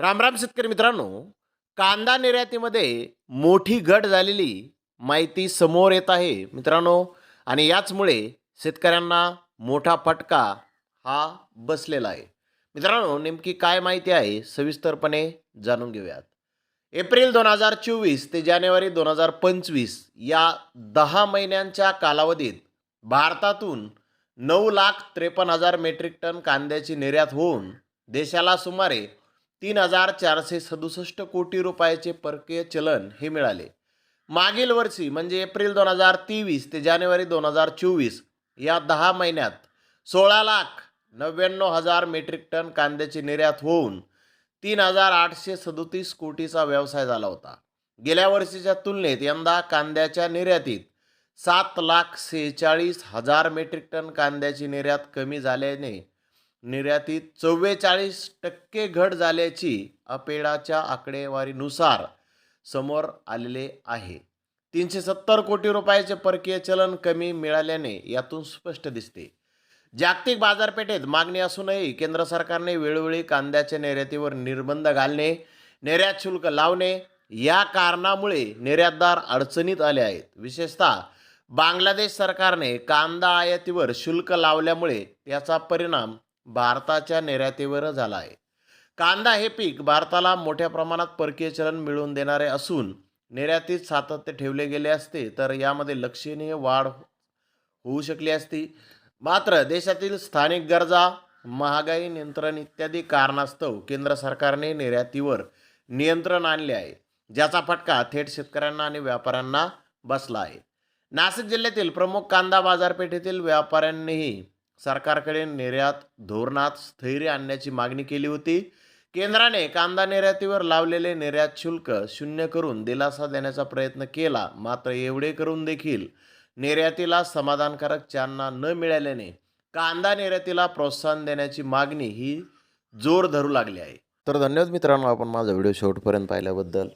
रामराम शेतकरी मित्रांनो कांदा निर्यातीमध्ये मोठी घट झालेली माहिती समोर येत आहे मित्रांनो आणि याचमुळे शेतकऱ्यांना मोठा फटका हा बसलेला आहे. मित्रांनो नेमकी काय माहिती आहे सविस्तरपणे जाणून घेऊयात. एप्रिल दोन हजार चोवीस ते जानेवारी दोन हजार पंचवीस या दहा महिन्यांच्या कालावधीत भारतातून नऊ लाख त्रेपन्न हजार मेट्रिक टन कांद्याची निर्यात होऊन देशाला सुमारे तीन हजार चारशे सदुसष्ट कोटी रुपयाचे परकीय चलन हे मिळाले. मागील वर्षी म्हणजे एप्रिल दोन हजार तेवीस ते जानेवारी दोन हजार चोवीस या दहा महिन्यात सोळा लाख नव्याण्णव हजार मेट्रिक टन कांद्याची निर्यात होऊन तीन हजार आठशे सदोतीस कोटीचा व्यवसाय झाला होता. गेल्या वर्षीच्या तुलनेत यंदा कांद्याच्या निर्यातीत सात लाख सेहेचाळीस हजार मेट्रिक टन कांद्याची निर्यात कमी झाल्याने निर्यातीत चव्वेचाळीस टक्के घट झाल्याची अपेडाच्या आकडेवारीनुसार समोर आलेले आहे. तीनशे सत्तर कोटी रुपयाचे परकीय चलन कमी मिळाल्याने यातून स्पष्ट दिसते. जागतिक बाजारपेठेत मागणी असूनही केंद्र सरकारने वेळोवेळी कांद्याच्या निर्यातीवर निर्बंध घालणे निर्यात शुल्क लावणे या कारणामुळे निर्यातदार अडचणीत आले आहेत. विशेषतः बांगलादेश सरकारने कांदा आयातीवर शुल्क लावल्यामुळे याचा परिणाम भारताच्या निर्यातीवर झाला आहे. कांदा हे पीक भारताला मोठ्या प्रमाणात परकीय चलन मिळवून देणारे असून निर्यातीत सातत्य ठेवले गेले असते तर यामध्ये लक्षणीय वाढ होऊ शकली असती. मात्र देशातील स्थानिक गरजा महागाई नियंत्रण इत्यादी कारणास्तव केंद्र सरकारने निर्यातीवर नियंत्रण आणले आहे ज्याचा फटका थेट शेतकऱ्यांना आणि व्यापाऱ्यांना बसला आहे. नाशिक जिल्ह्यातील प्रमुख कांदा बाजारपेठेतील व्यापाऱ्यांनीही सरकारकडे निर्यात धोरणात स्थैर्य आणण्याची मागणी केली होती. केंद्राने कांदा निर्यातीवर लावलेले निर्यात शुल्क शून्य करून दिलासा देण्याचा प्रयत्न केला मात्र एवढे करून देखील निर्यातीला समाधानकारक चालना न मिळाल्याने कांदा निर्यातीला प्रोत्साहन देण्याची मागणी ही जोर धरू लागली आहे. तर धन्यवाद मित्रांनो आपण माझा व्हिडिओ शेवटपर्यंत पाहिल्याबद्दल.